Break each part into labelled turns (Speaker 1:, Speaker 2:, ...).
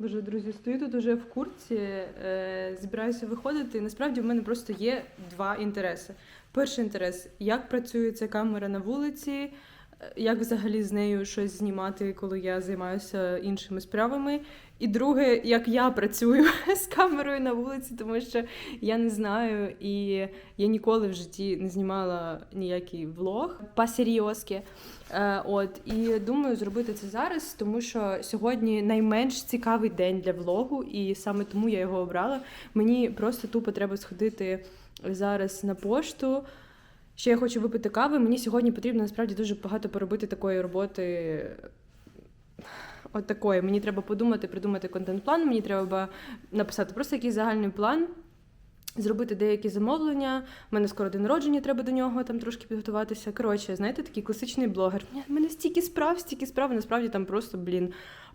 Speaker 1: Боже, друзі, стою тут уже в курці, е, збираюся виходити. Насправді в мене просто є два інтереси. Перший інтерес, як працює ця камера на вулиці, як взагалі з нею щось знімати, коли я займаюся іншими справами. І друге, як я працюю з камерою на вулиці, тому що я не знаю, і я ніколи в житті не знімала ніякий влог по-серйозки. Е, От і думаю зробити це зараз, тому що сьогодні найменш цікавий день для влогу, і саме тому я його обрала. Мені просто тупо треба сходити зараз на пошту. Ще я хочу випити кави. Мені сьогодні потрібно насправді дуже багато поробити такої роботи. От такої. Мені треба подумати, придумати контент-план. Мені треба написати просто якийсь загальний план, зробити деякі замовлення. У мене скоро день народження, треба до нього там трошки підготуватися. Коротше, знаєте, такий класичний блогер. У мене стільки справ, стільки справ, насправді там просто, блін,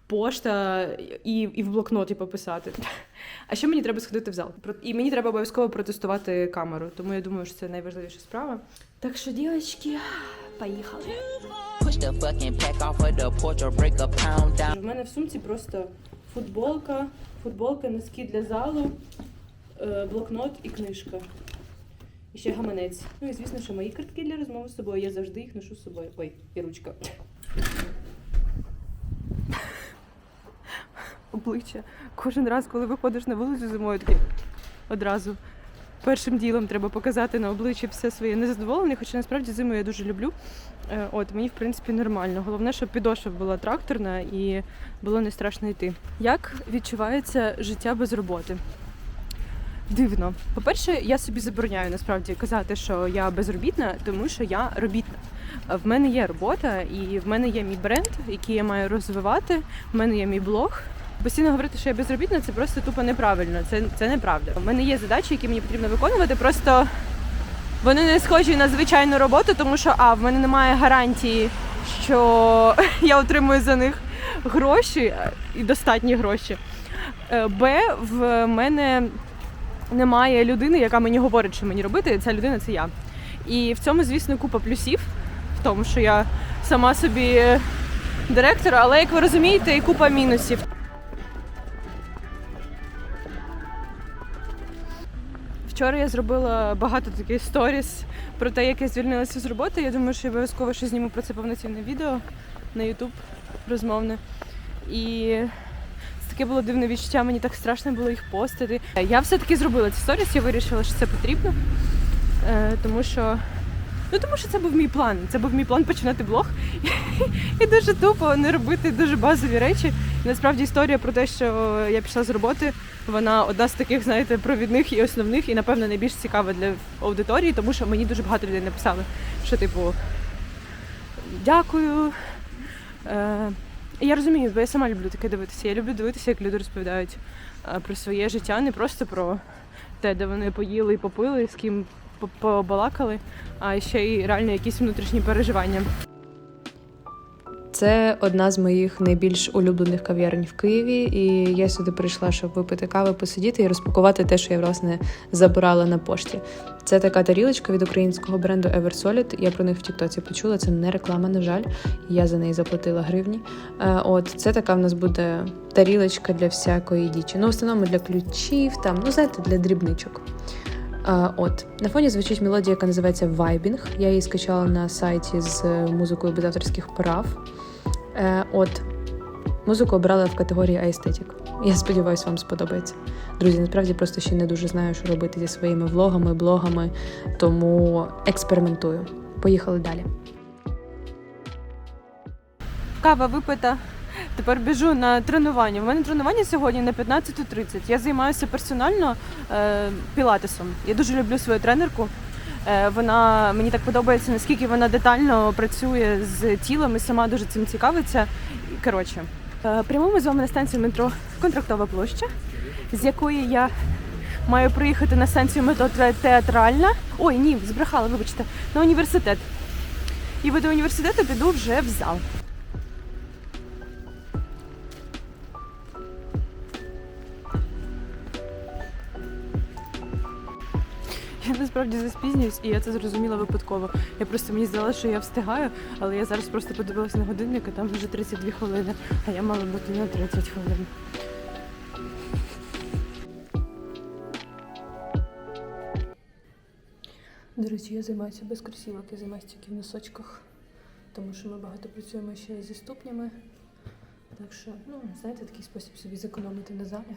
Speaker 1: пошта і, і в блокноті пописати. А ще мені треба сходити в зал. І мені треба обов'язково протестувати камеру. Тому я думаю, що це найважливіша справа. Так що, дівчатки, поїхали. В мене в сумці просто футболка, футболка, носки для залу, е, блокнот і книжка. І ще гаманець. Ну і звісно, що мої картки для розмови з собою. Я завжди їх ношу з собою. Ой, і ручка. Обличчя. Кожен раз, коли виходиш на вулицю зимою, таке одразу. Першим ділом треба показати на обличчі все своє незадоволення, хоча насправді зиму я дуже люблю. Е, От мені в принципі нормально. Головне, щоб підошва була тракторна і було не страшно йти. Як відчувається життя без роботи? Дивно. По-перше, я собі забороняю насправді казати, що я безробітна, тому що я робітна. В мене є робота, і в мене є мій бренд, який я маю розвивати. В мене є мій блог. Постійно говорити, що я безробітна, це просто тупо неправильно. Це, це неправда. У мене є задачі, які мені потрібно виконувати. Просто вони не схожі на звичайну роботу, тому що а в мене немає гарантії, що я отримую за них гроші і достатні гроші. Е, Б в мене немає людини, яка мені говорить, що мені робити. Ця людина це я. І в цьому, звісно, купа плюсів, в тому, що я сама собі директор, але як ви розумієте, і купа мінусів. Вчора я зробила багато таких сторіс про те, як я звільнилася з роботи. Я думаю, що я обов'язково ще зніму про це повноцінне відео на YouTube розмовне. І це таке було дивне відчуття, мені так страшно було їх постити. Я все-таки зробила ці сторіс, я вирішила, що це потрібно. Е, тому що. Ну, тому що це був мій план. Це був мій план починати блог і дуже тупо не робити дуже базові речі. Насправді історія про те, що я пішла з роботи, вона одна з таких, знаєте, провідних і основних, і напевно найбільш цікава для аудиторії, тому що мені дуже багато людей написали, що типу дякую. Е, я розумію, бо я сама люблю таке дивитися. Я люблю дивитися, як люди розповідають е, про своє життя, не просто про те, де вони поїли і попили, з ким по- побалакали, а ще й реально якісь внутрішні переживання.
Speaker 2: Це одна з моїх найбільш улюблених кав'ярень в Києві, і я сюди прийшла, щоб випити кави, посидіти і розпакувати те, що я власне забирала на пошті. Це така тарілочка від українського бренду Eversolid. Я про них в Тіктоці почула. Це не реклама, на жаль. Я за неї заплатила гривні. Е, От це така в нас буде тарілочка для всякої дічі. Ну, в основному для ключів, там, ну знаєте, для дрібничок. От на фоні звучить мелодія, яка називається Вайбінг. Я її скачала на сайті з е, музикою без авторських прав. Е, от музику обрала в категорії аестетик. Я сподіваюся, вам сподобається. Друзі, насправді просто ще не дуже знаю, що робити зі своїми влогами, блогами, тому експериментую. Поїхали далі.
Speaker 1: Кава випита. Тепер біжу на тренування. У мене тренування сьогодні на 15.30. Я займаюся персонально е, пілатесом. Я дуже люблю свою тренерку. Е, вона мені так подобається, наскільки вона детально працює з тілом і сама дуже цим цікавиться. Коротше, прямо ми з вами на станцію метро Контрактова площа, з якої я маю приїхати на станцію метро театральна. Ой, ні, збрехала, вибачте, на університет. І до університету піду вже в зал. насправді заспізнююсь, і я це зрозуміла випадково. Я просто мені здалося, що я встигаю, але я зараз просто подивилася на годинник, а там вже 32 хвилини, а я мала бути на 30 хвилин. До речі, я займаюся без кросівок, я займаюся тільки в носочках, тому що ми багато працюємо ще зі ступнями. Так що, ну, знаєте, такий спосіб собі зекономити на залі.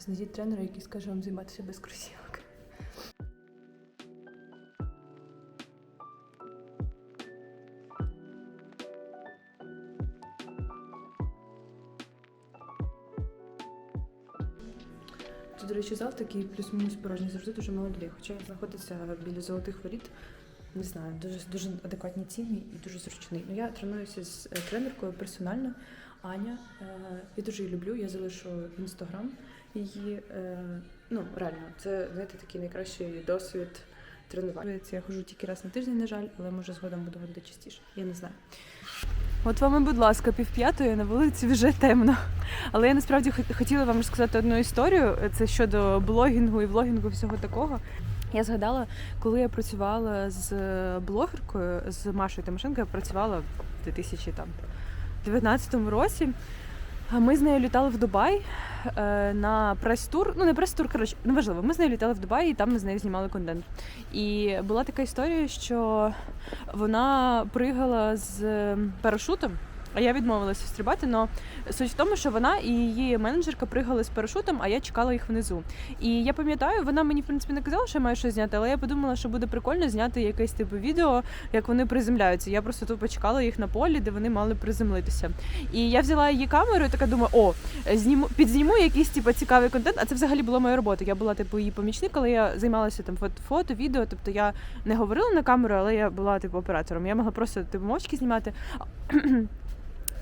Speaker 1: Знайдіть тренера, який скаже вам займатися без кросівок. Речі, зал такий плюс-мінус порожній, завжди дуже мало людей. Хоча знаходиться біля золотих воріт. Не знаю, дуже дуже адекватні ціни і дуже зручний. Ну я тренуюся з е, тренеркою персонально. Аня. Е, я дуже її люблю. Я залишу інстаграм її. Е, ну реально, це знаєте такий найкращий досвід тренування. Я ходжу тільки раз на тиждень, на жаль, але може згодом буду ходити частіше. Я не знаю. От вам, будь ласка, півп'ятої на вулиці вже темно. Але я насправді хотіла вам розказати одну історію. Це щодо блогінгу і влогінгу, всього такого. Я згадала, коли я працювала з блогеркою, з Машою Тимошенко, я працювала в 2019 році. Ми з нею літали в Дубай е, на прес-тур. Ну, не прес-тур, коротше, неважливо. Ми з нею літали в Дубай і там ми з нею знімали контент. І була така історія, що вона пригала з парашутом, а я відмовилася стрибати. але суть в тому, що вона і її менеджерка пригали з парашутом, а я чекала їх внизу. І я пам'ятаю, вона мені в принципі не казала, що я маю щось зняти, але я подумала, що буде прикольно зняти якесь типу відео, як вони приземляються. Я просто тут почекала їх на полі, де вони мали приземлитися. І я взяла її камеру і така думаю, о, зніму підзніму якийсь типу, цікавий контент. А це взагалі була моя робота. Я була типу її помічник, але я займалася там фото, відео. Тобто я не говорила на камеру, але я була типу оператором. Я могла просто типу мовчки знімати.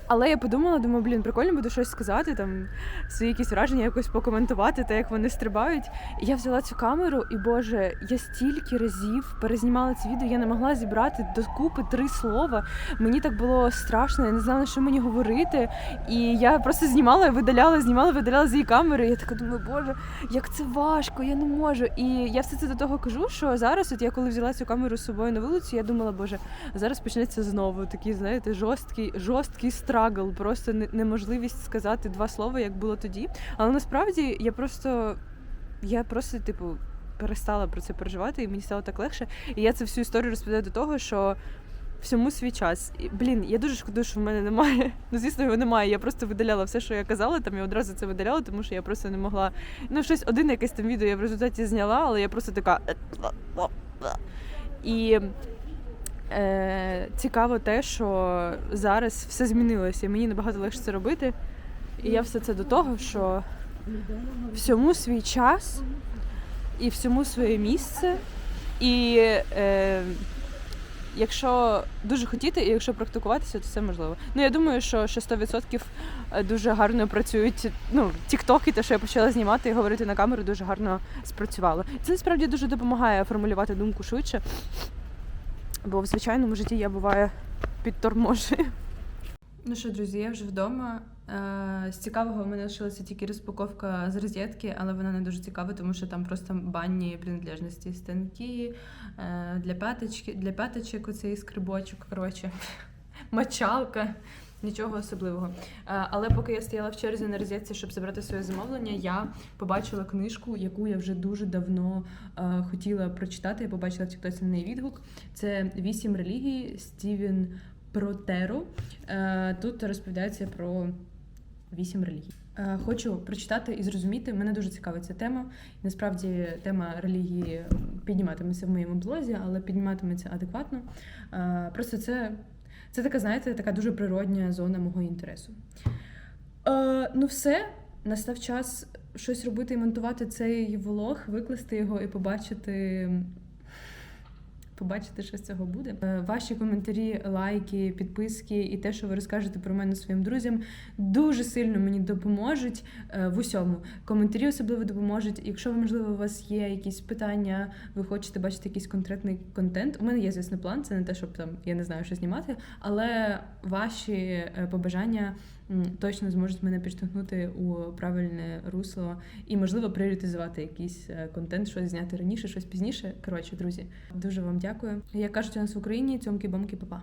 Speaker 1: Але я подумала, думаю, блін, прикольно буде щось сказати, там свої якісь враження, якось покоментувати, те, як вони стрибають. Я взяла цю камеру, і боже, я стільки разів перезнімала це відео, я не могла зібрати докупи три слова. Мені так було страшно, я не знала, що мені говорити. І я просто знімала, видаляла, знімала, видаляла з її камери. І я така думаю, боже, як це важко, я не можу. І я все це до того кажу, що зараз, от я коли взяла цю камеру з собою на вулицю, я думала, боже, зараз почнеться знову такий, знаєте, жорсткий, жорсткий страгл, просто неможливість сказати два слова, як було тоді. Але насправді я просто, я просто, типу, перестала про це переживати, і мені стало так легше. І я цю всю історію розповідаю до того, що. Всьому свій час. І, блін, я дуже шкодую, що в мене немає. Ну, звісно, його немає. Я просто видаляла все, що я казала, там я одразу це видаляла, тому що я просто не могла. Ну, щось один якесь там відео я в результаті зняла, але я просто така. І е, цікаво те, що зараз все змінилося, і мені набагато легше це робити. І я все це до того, що всьому свій час і всьому своє місце. І е, якщо дуже хотіти, і якщо практикуватися, то це можливо. Ну я думаю, що ще 100% дуже гарно працюють. Ну, тікток і те, що я почала знімати і говорити на камеру, дуже гарно спрацювало. Це насправді дуже допомагає формулювати думку швидше. Бо в звичайному житті я буваю підторможую. Ну що, друзі, я вже вдома. Е, З цікавого в мене лишилася тільки розпаковка з розетки, але вона не дуже цікава, тому що там просто банні принадлежності станки е, для п'яточки, для п'яточок оцей скрибочок, коротше, мочалка. Нічого особливого. Е, Але поки я стояла в черзі на розетці, щоб забрати своє замовлення, я побачила книжку, яку я вже дуже давно е, хотіла прочитати. Я побачила в тіктоці на неї відгук. Це вісім релігій Стівен Протеро. Е, Тут розповідається про вісім релігій. Хочу прочитати і зрозуміти. Мене дуже цікавить ця тема. Насправді тема релігії підніматиметься в моєму блозі, але підніматиметься адекватно. Просто це, це така, знаєте, така дуже природня зона мого інтересу. Е, Ну, все, настав час щось робити і монтувати цей влог, викласти його і побачити. Побачити, що з цього буде. Е, Ваші коментарі, лайки, підписки і те, що ви розкажете про мене своїм друзям, дуже сильно мені допоможуть е, в усьому. Коментарі особливо допоможуть. Якщо можливо у вас є якісь питання, ви хочете бачити якийсь конкретний контент. У мене є звісно план. Це не те, щоб там я не знаю, що знімати, але ваші е, побажання точно зможуть мене підштовхнути у правильне русло і, можливо, пріоритизувати якийсь е, контент, щось зняти раніше, щось пізніше. Коротше, друзі, дуже вам дякую. Як кажуть у нас в Україні, цьомки-бомки, папа.